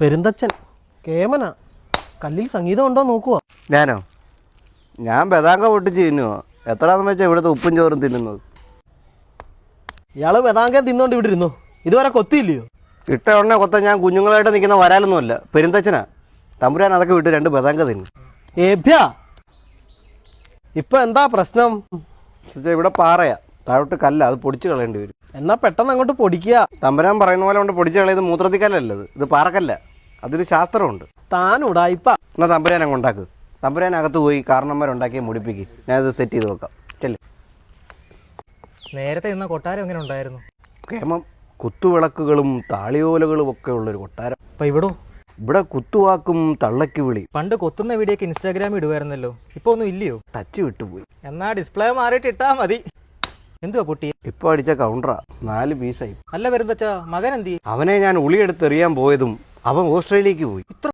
പെരുന്തച്ചൻ കേമന. കല്ലിൽ സംഗീതം ഉണ്ടോ നോക്കുക ഞാനോ? ഞാൻ ബദാങ്ക പൊട്ടിച്ച് തിന്നുവോ എത്രാന്ന് വെച്ചാൽ ഇവിടുത്തെ ഉപ്പും ചോറും തിന്നുന്നത്? ഇയാൾ ബദാങ്ക തിന്നോണ്ട് ഇവിടെ ഇരുന്നു. ഇതുവരെ കൊത്തിയില്ലയോ? ഇട്ട ഉടനെ കൊത്ത ഞാൻ കുഞ്ഞുങ്ങളായിട്ട് നിൽക്കുന്ന വരാലൊന്നുമല്ല. പെരുന്തച്ഛനാ. തമ്പുരാൻ അതൊക്കെ വിട്ട് രണ്ട് ബദാങ്ക തിന്നു. ഏഭ്യ. ഇപ്പൊ എന്താ പ്രശ്നം? ഇവിടെ പാറയാ. താഴോട്ട് കല്ല അത് പൊടിച്ച് കളയേണ്ടി വരും. എന്നാ പെട്ടെന്ന് അങ്ങോട്ട് പൊടിക്കുക. തമ്പരാൻ പറയുന്ന പോലെ കൊണ്ട് പൊടിച്ച കളയത് മൂത്രത്തിക്കല്ലല്ല ഇത്. ഇത് പാറക്കല്ല. അതൊരു ശാസ്ത്രമുണ്ട്. താൻ ഉടായിപ്പ. എന്നാ തമ്പുരാൻ അങ്ങ് ഉണ്ടാക്ക് തമ്പുരാൻ അകത്ത് പോയി കാരണന്മാരുണ്ടാക്കി മുടിപ്പിക്ക്. ഞാനത് സെറ്റ് ചെയ്ത് വെക്കാം. ചെല്ലു. നേരത്തെ ഇന്ന കൊട്ടാരം എങ്ങനെ ഉണ്ടായിരുന്നു? കേമം കുത്തുവിളക്കുകളും താളിയോലകളും ഒക്കെ ഉള്ളൊരു കൊട്ടാരം. അപ്പൊ ഇവിടോ? ഇവിടെ കുത്തുവാക്കും തള്ളക്ക് വിളി. പണ്ട് കൊത്തുന്ന വീഡിയോ ഒക്കെ ഇൻസ്റ്റാഗ്രാമിൽ ഇടുമായിരുന്നല്ലോ ഇപ്പൊ ഒന്നും ഇല്ലയോ? ടച്ച് വിട്ടുപോയി. എന്നാ ഡിസ്പ്ലേ മാറിയിട്ട് ഇട്ടാ മതി. എന്തുവാ പൊട്ടി ഇപ്പൊ അടിച്ച കൗണ്ടറാ നാല് പീസായി അല്ല വരുന്ന മകൻ എന്തി അവനെ ഞാൻ ഉളിയെടുത്തെറിയാൻ പോയതും അവൻ ഓസ്ട്രേലിയക്ക് പോയി. ഇത്ര